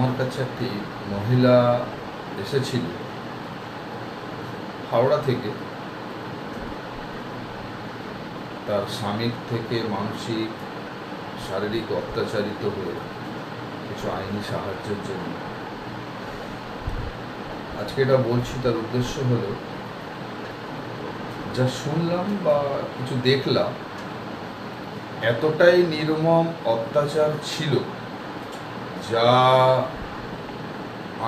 আমার কাছে একটি মহিলা এসেছিল হাওড়া থেকে। তার স্বামীর থেকে মানসিক, শারীরিক অত্যাচারিত হয়ে কিছু আইনি সাহায্যের জন্য। আজকে এটা বলছি, তার উদ্দেশ্য হলো, যা শুনলাম বা কিছু দেখলাম, এতটাই নির্মম অত্যাচার ছিল যা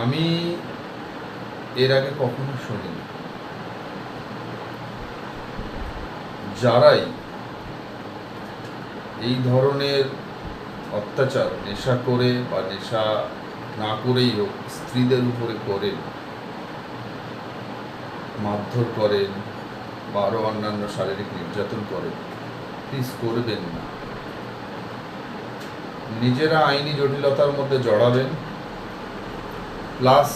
আমি এর আগে কখনো শুনিনি। যারাই এই ধরনের অত্যাচার নেশা করে বা নেশা না করেই হোক, স্ত্রীদের উপরে করেন, মারধর করেন বা আরও অন্যান্য শারীরিক নির্যাতন করেন প্লিজ করবেন না। নিজেরা আইনি জটিলতার মধ্যে জড়াবেন। প্লাস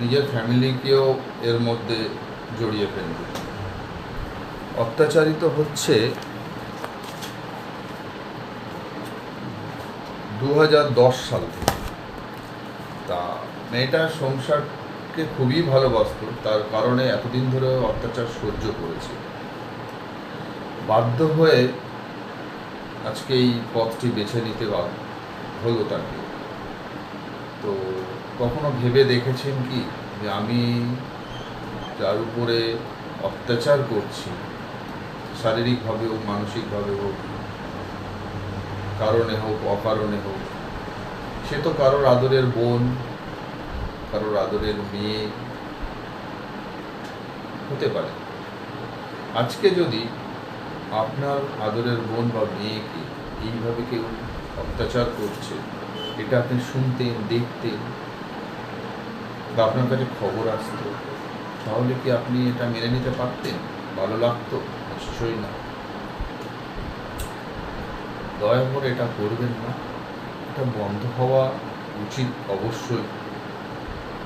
নিজের ফ্যামিলিকেও এর মধ্যে জড়িয়ে ফেলবেন অত্যাচারিত হচ্ছে দু হাজার দশ সাল থেকে। তা মেয়েটার সংসারকে খুবই ভালোবাসত, তার কারণে এতদিন ধরে অত্যাচার সহ্য করেছে। বাধ্য হয়ে আজকে এই পথটি বেছে নিতে হলো তাকে। তো কখনো ভেবে দেখেছেন কি যে আমি যার উপরে অত্যাচার করছি, শারীরিকভাবে হোক, মানসিকভাবে হোক, কারণে হোক, অকারণে হোক, সে তো কারোর আদরের বোন, কারোর আদরের মেয়ে, হতে পারে। আজকে যদি আপনার আদরের বোন বা মেয়েকে এইভাবে কেউ অত্যাচার করছে, এটা আপনি শুনতেন, দেখতেন? বা আপনার কাছে খবর আসতো? তাহলে কি আপনি এটা মেনে নিতে পারতেন? ভালো লাগতো? নিশ্চয়ই না। দয়া করে এটা করবেন না। এটা বন্ধ হওয়া উচিত অবশ্যই।